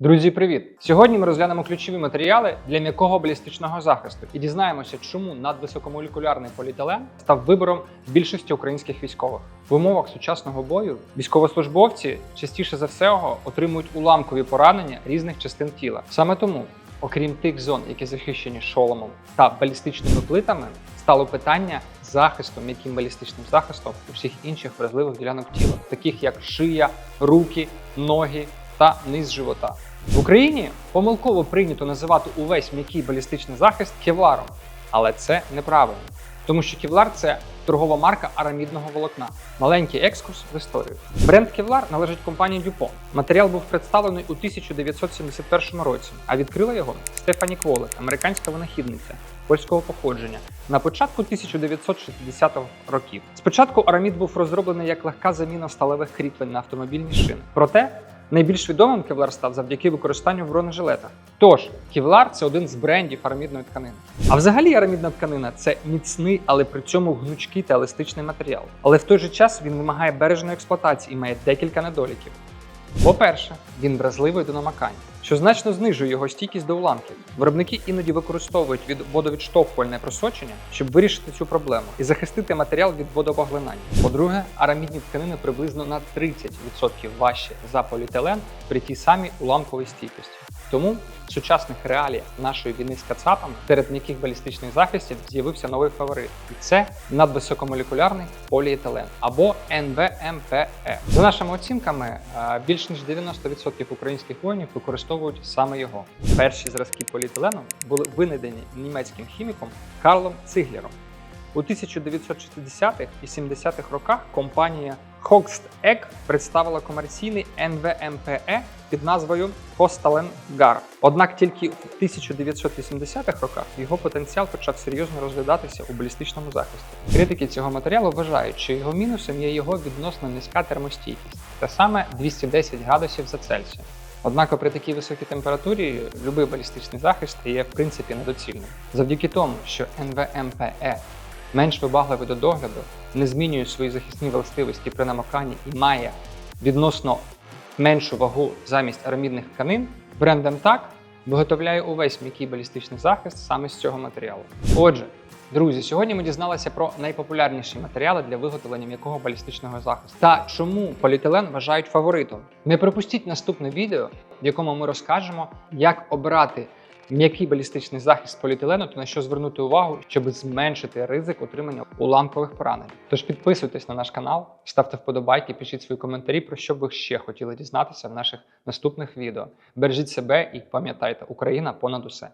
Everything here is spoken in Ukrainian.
Друзі, привіт! Сьогодні ми розглянемо ключові матеріали для м'якого балістичного захисту і дізнаємося, чому надвисокомолекулярний поліетилен став вибором більшості українських військових. В умовах сучасного бою військовослужбовці частіше за всього отримують уламкові поранення різних частин тіла. Саме тому, окрім тих зон, які захищені шоломом та балістичними плитами, стало питання захисту м'яким балістичним захистом усіх інших вразливих ділянок тіла, таких як шия, руки, ноги та низ живота. В Україні помилково прийнято називати увесь м'який балістичний захист кевларом, але це неправильно, тому що кевлар це торгова марка арамідного волокна. Маленький екскурс в історію. Бренд кевлар належить компанії DuPont. Матеріал був представлений у 1971 році, а відкрила його Стефані Кволик, американська винахідниця польського походження на початку 1960-х років. Спочатку арамід був розроблений як легка заміна сталевих кріплень на автомобільні шини. Проте Найбільш відомим кевлар став завдяки використанню в бронежилетах. Тож, кевлар це один з брендів арамідної тканини. А взагалі арамідна тканина це міцний, але при цьому гнучкий та еластичний матеріал. Але в той же час він вимагає бережної експлуатації і має декілька недоліків. По-перше, він вразливий до намакань, що значно знижує його стійкість до уламків. Виробники іноді використовують від водовідштовхувальне просочення, щоб вирішити цю проблему і захистити матеріал від водопоглинання. По-друге, арамідні тканини приблизно на 30% важчі за поліетилен при тій самій уламковій стійкості. Тому в сучасних реаліях нашої війни з кацапами серед м'яких балістичних захистів з'явився новий фаворит, і це надвисокомолекулярний поліетилен або НВМПЕ. За нашими оцінками, е, більш ніж 90% українських воїнів використовують саме його. Перші зразки поліетилену були винайдені німецьким хіміком Карлом Циглером. У 1960-х і 70-х роках компанія Hoxt представила комерційний НВМПЕ під назвою Hostalengar. Однак тільки в 1980-х роках його потенціал почав серйозно розглядатися у балістичному захисті. Критики цього матеріалу вважають, що його мінусом є його відносно низька термостійкість, та саме 210 градусів за Цельсієм. Однак при такій високій температурі будь-який балістичний захист є в принципі недоцільним. Завдяки тому, що НВМПЕ менш вибагливий до догляду, не змінює свої захисні властивості при намоканні і має відносно меншу вагу замість арамідних тканин, бренд МТАК виготовляє увесь м'який балістичний захист саме з цього матеріалу. Отже, друзі, сьогодні ми дізналися про найпопулярніші матеріали для виготовлення м'якого балістичного захисту та чому поліетилен вважають фаворитом. Не пропустіть наступне відео, в якому ми розкажемо, як обрати м'який балістичний захист поліетилену то на що звернути увагу, щоб зменшити ризик отримання уламкових поранень. Тож підписуйтесь на наш канал, ставте вподобайки, пишіть свої коментарі, про що ви ще хотіли дізнатися в наших наступних відео. Бережіть себе і пам'ятайте, Україна понад усе.